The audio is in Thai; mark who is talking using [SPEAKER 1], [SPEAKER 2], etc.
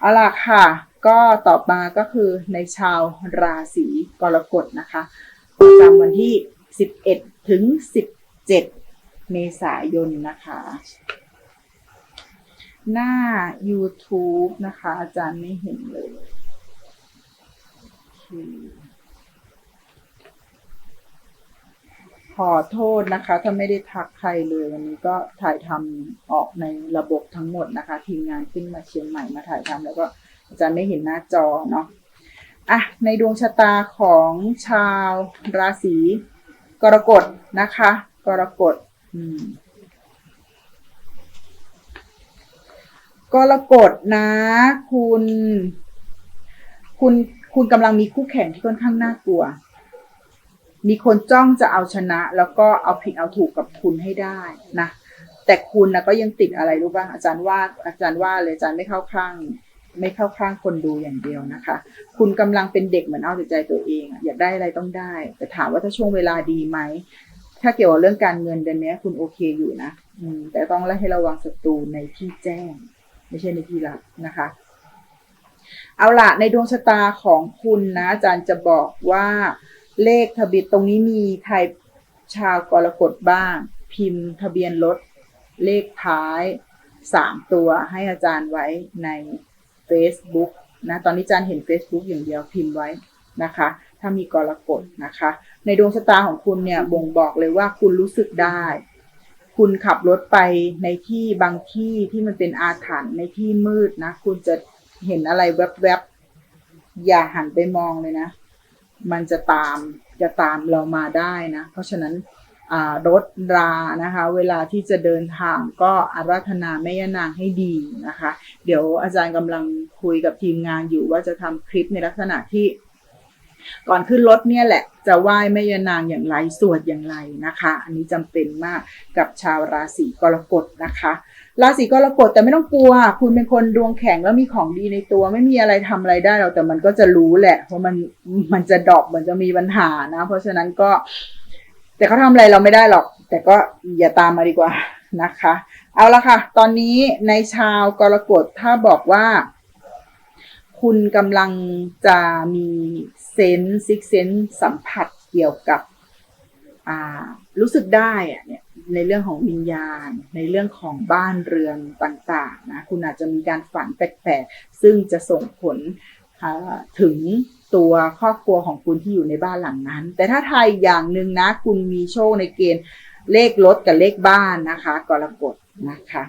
[SPEAKER 1] เอาล่ะค่ะ ก็ต่อมาก็คือในชาวราศีกรกฎนะคะประจำวันที่ 11 ถึง 17 เมษายนนะคะ หน้า YouTube นะคะ อาจารย์ไม่เห็นเลยโอเค ขอโทษนะคะ ถ้าไม่ได้ทักใครเลยวันนี้ก็ถ่ายทำออกในระบบทั้งหมดนะคะ ทีมงานขึ้นมาเชียงใหม่มาถ่ายทำแล้วก็อาจารย์ไม่เห็นหน้าจอเนาะอะในดวงชะตาของชาวราศีกรกฎนะคะ กรกฎอืมกรกฎนะ คุณ คุณคุณกำลังมีคู่แข่งที่ค่อนข้างน่ากลัว มีคนจ้องจะเอาชนะ แล้วก็เอาผิดเอาถูกกับคุณให้ได้นะแต่คุณนะก็ยังติดอะไรรู้บ้างอาจารย์ว่าอาจารย์ว่าเลยอาจารย์ไม่เข้าข้าง ไม่เข้าข้างคนดูอย่างเดียวนะคะ คุณกำลังเป็นเด็กเหมือนเอาแต่ใจตัวเอง อยากได้อะไรต้องได้ แต่ถามว่าถ้าช่วงเวลาดีไหมถ้าเกี่ยวกับเรื่องการเงินเดือนนี้คุณโอเคอยู่นะอืมแต่ต้องให้ระวังศัตรูในที่แจ้ง ไม่ใช่ในที่ลับนะคะ เอาละในดวงชะตาของคุณนะอาจารย์จะบอกว่า เลขทะเบียนตรงนี้มีใครชาวกรกฎบ้าง พิมพ์ทะเบียนรถเลขท้ายสามตัวให้อาจารย์ไว้ใน Facebook นะตอนนี้อาจารย์เห็น Facebook อย่างเดียวพิมพ์ไว้นะคะ ถ้ามีกรกฎนะคะ ในดวงชะตาของคุณเนี่ยบ่งบอกเลยว่าคุณรู้สึกได้ คุณขับรถไปในที่บางที่ที่มันเป็นอาถรรพ์ในที่มืดนะ คุณจะเห็นอะไรแวบๆอย่าหันไปมองเลยนะ มันจะตามจะตามเรามาได้นะ เพราะฉะนั้นรถรานะคะ เวลาที่จะเดินทางก็อาราธนาแม่ย่านางให้ดีนะคะ เดี๋ยวอาจารย์กำลังคุยกับทีมงานอยู่ว่าจะทำคลิปในลักษณะที่ ก่อนขึ้นรถเนี่ยแหละจะไหว้แม่ยานางอย่างไรสวดอย่างไรนะคะ อันนี้จำเป็นมากกับชาวราศีกรกฎนะคะราศีกรกฎแต่ไม่ต้องกลัว คุณเป็นคนดวงแข็งแล้วมีของดีในตัว ไม่มีอะไรทำอะไรได้หรอกแต่มันก็จะรู้แหละเพราะมันมันจะดรอปมันจะมีปัญหานะ เพราะฉะนั้นก็ แต่เขาทำอะไรเราไม่ได้หรอก แต่ก็อย่าตามมาดีกว่านะคะ เอาละค่ะ ตอนนี้ในชาวกรกฎถ้าบอกว่า คุณกำลังจะมีเซนส์ซิกเซนสัมผัสเกี่ยวกับรู้สึกได้อะเนี่ยในเรื่องของวิญญาณ ในเรื่องของบ้านเรือนต่างๆนะคุณอาจจะมีการฝันแปลกๆซึ่งจะส่งผลถึงตัวครอบครัวของคุณที่อยู่ในบ้านหลังนั้น แต่ถ้าทายอย่างหนึ่งนะ คุณมีโชคในเกณฑ์เลขรถกับเลขบ้านนะคะกรกฎนะคะ